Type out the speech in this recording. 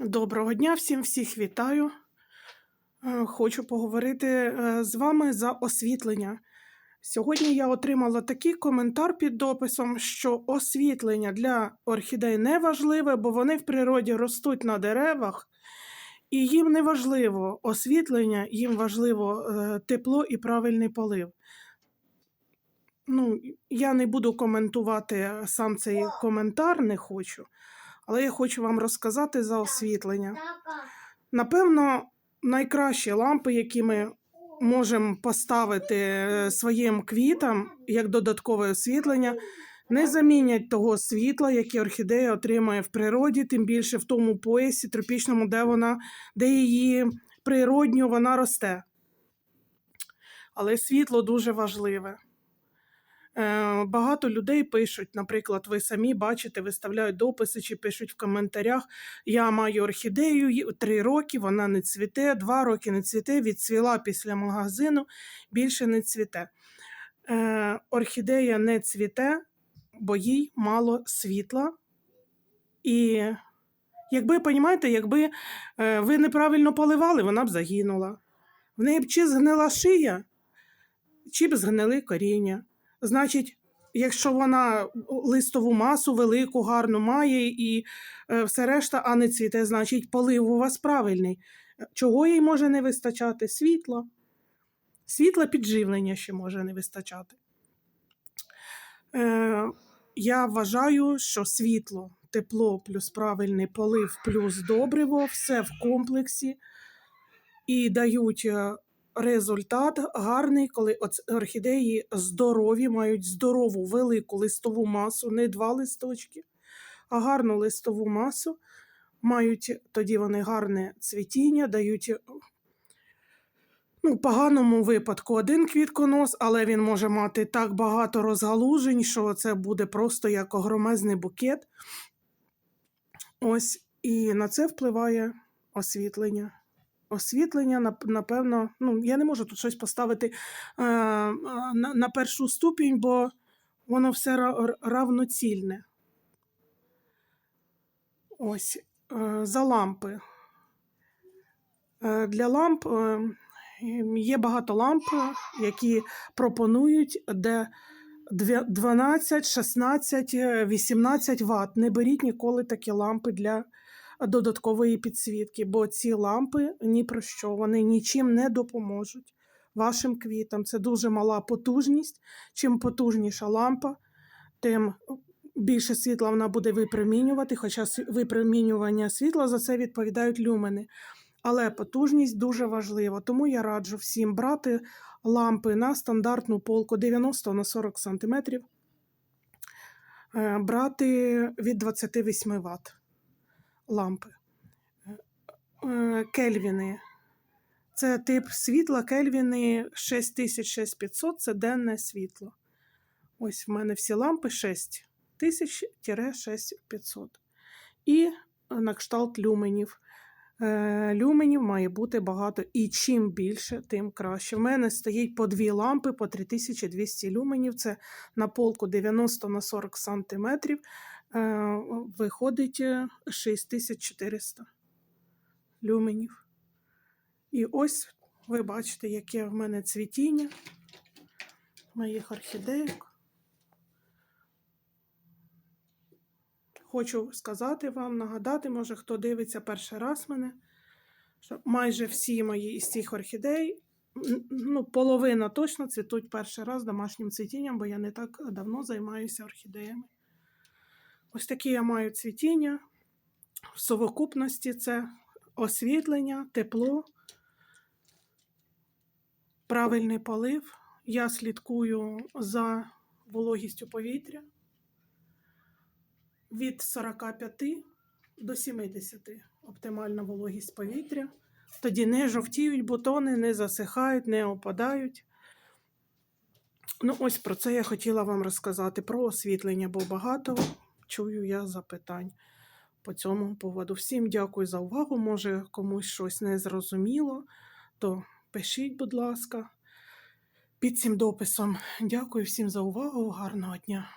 Доброго дня всім, всіх вітаю. Е, Хочу поговорити е, з вами за освітлення. Сьогодні я отримала такий коментар під дописом, що освітлення для орхідей не важливе, бо вони в природі ростуть на деревах, і їм не важливо освітлення, їм важливо е, тепло і правильний полив. Ну, я не буду коментувати сам цей коментар, не хочу, але я хочу вам розказати за освітлення. Напевно, найкращі лампи, які ми можемо поставити е, своїм квітам як додаткове освітлення, не замінять того світла, яке орхідея отримує в природі, тим більше в тому поясі тропічному, де вона, де її природньо вона росте. Але світло дуже важливе. Е, Багато людей пишуть, наприклад, ви самі бачите, виставляють дописи чи пишуть в коментарях. Я маю орхідею три роки, вона не цвіте, два роки не цвіте, відцвіла після магазину, більше не цвіте. Е, орхідея не цвіте, бо їй мало світла. І якби, понімаєте, якби е, ви неправильно поливали, вона б загинула. В неї б чи згнила шия, чи б згнили коріння. Значить, якщо вона листову масу велику, гарну має і е, все решта, а не цвіте, значить полив у вас правильний. Чого їй може не вистачати? Світла. Світла підживлення ще може не вистачати. Е, я вважаю, що світло, тепло плюс правильний полив, плюс добриво, все в комплексі і дають е, результат гарний, коли орхідеї здорові, мають здорову велику листову масу, не два листочки, а гарну листову масу. Мають тоді вони гарне цвітіння, дають ну, в поганому випадку один квітконос, але він може мати так багато розгалужень, що це буде просто як огромезний букет. Ось, і на це впливає освітлення. Освітлення, напевно, ну, я не можу тут щось поставити е, е, на, на першу ступінь, бо воно все равноцільне. Ось, е, за лампи. Для ламп є багато ламп, які пропонують, де 12, 16, е, 18 Вт. Не беріть ніколи такі лампи для додаткової підсвітки, бо ці лампи ні про що, вони нічим не допоможуть вашим квітам. Це дуже мала потужність. Чим потужніша лампа, тим більше світла вона буде випромінювати, хоча випромінювання світла за це відповідають люмени. Але потужність дуже важлива, тому я раджу всім брати лампи на стандартну полку 90 на 40 см, брати від 28 Вт лампи. Е, Кельвіни. Це тип світла Кельвіни 6000-6500 це денне світло. Ось в мене всі лампи 6000-6500. І на кшталт люменів. Е, Люменів має бути багато, і чим більше, тим краще. В мене стоїть по дві лампи по 3200 люменів. Це на полку 90 на 40 сантиметрів. Е, Виходить е, 6400 люменів. І ось ви бачите, яке в мене цвітіння моїх орхідеїк. Хочу сказати вам, нагадати, може, хто дивиться перший раз мене, що майже всі мої із цих орхідей, ну, половина точно цвітуть перший раз домашнім цвітінням, бо я не так давно займаюся орхідеями. Ось такі я маю цвітіння. В совокупності це освітлення, тепло, правильний полив. Я слідкую за вологістю повітря від 45 до 70 оптимальна вологість повітря. Тоді не жовтіють бутони, не засихають, не опадають. Ну, ось про це я хотіла вам розказати про освітлення, бо багато чую я запитань по цьому поводу. Всім дякую за увагу. Може, комусь щось не зрозуміло, то пишіть, будь ласка, під цим дописом. Дякую всім за увагу. Гарного дня!